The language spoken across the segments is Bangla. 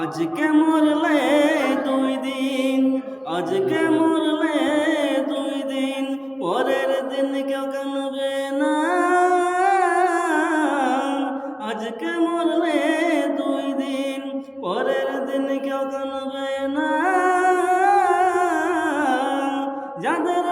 আজকে মরলে দুই দিন, আজকে মরলে দুই দিন, পরের দিন কেউ কানবে না। আজকে মরলে দুই দিন, পরের দিন কেউ কানবে না। যাদের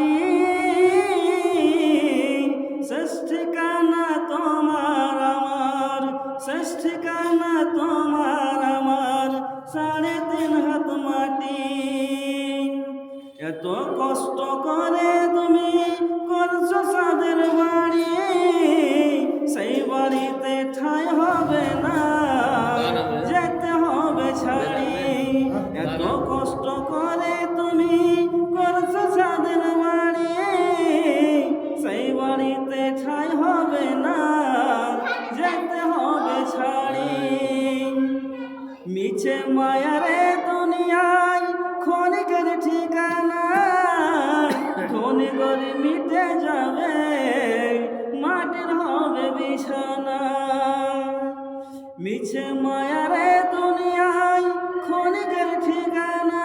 খাটি শেষ তোমার আমার শেষ ঠিকানা তোমার আমার, সাড়ে তিন হাত মাটি। এত কষ্ট করে তুমি করছ মিছে মায়ারে দুনিয়ায় ক্ষণিকের ঠিকানা। ক্ষণিকর মিটে যাবে, মাটির হবে বিছানা। মিছে মায়ারে দুনিয়ায় ক্ষণিকের ঠিকানা।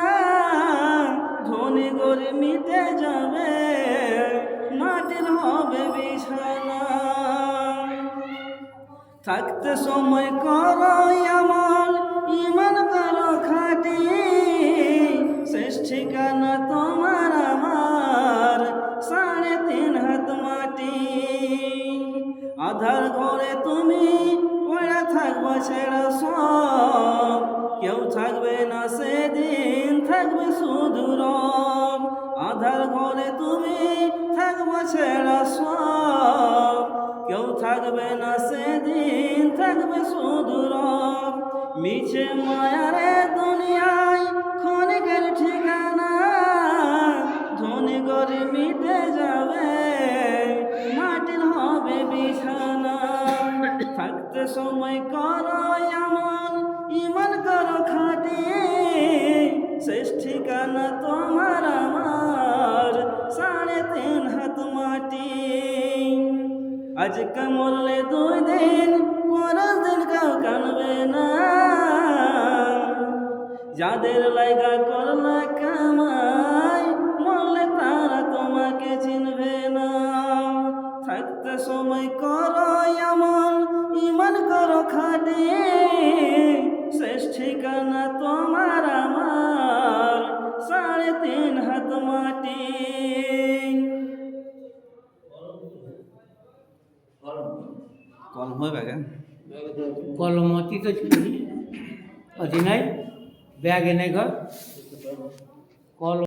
ধনী করে মিটে যাবে, মাটির হবে বিছানা। থাকতে সময় করো আমার ইমান করো খাটি, শেষ ঠিকানা তোমার আমার, সাড়ে তিন হাত মাটি। আধার ঘরে তুমি পড়ে থাকব ছেড়া সব। কেউ থাকবে না সেদিন, থাকবে শুধু রব। আধার ঘরে তুমি থাকব ছেড়া সব। কেউ থাকবে না সেদিন, থাকবে শুধু মিছে মায়ারে দুনিয়ায় ক্ষণিকের ঠিকানা, ধনী করে মিটে যাবে, মাটির হবে বিছানা। থাকতে সময় করো এমন, ইমান করো খাটি, শেষ ঠিকানা তোমার আজকে মরলে দুই দিন, পরের দিন কাউ কানবে না। যাদের লাইগা করলা কামাই, মরলে তারা তোমাকে চিনবে না। থাকতে সময় করো এমন ইমান করো খাটি। কল হবে গা কলম অতি তো অতি নাই ব্যাগ এনে ঘর। কলম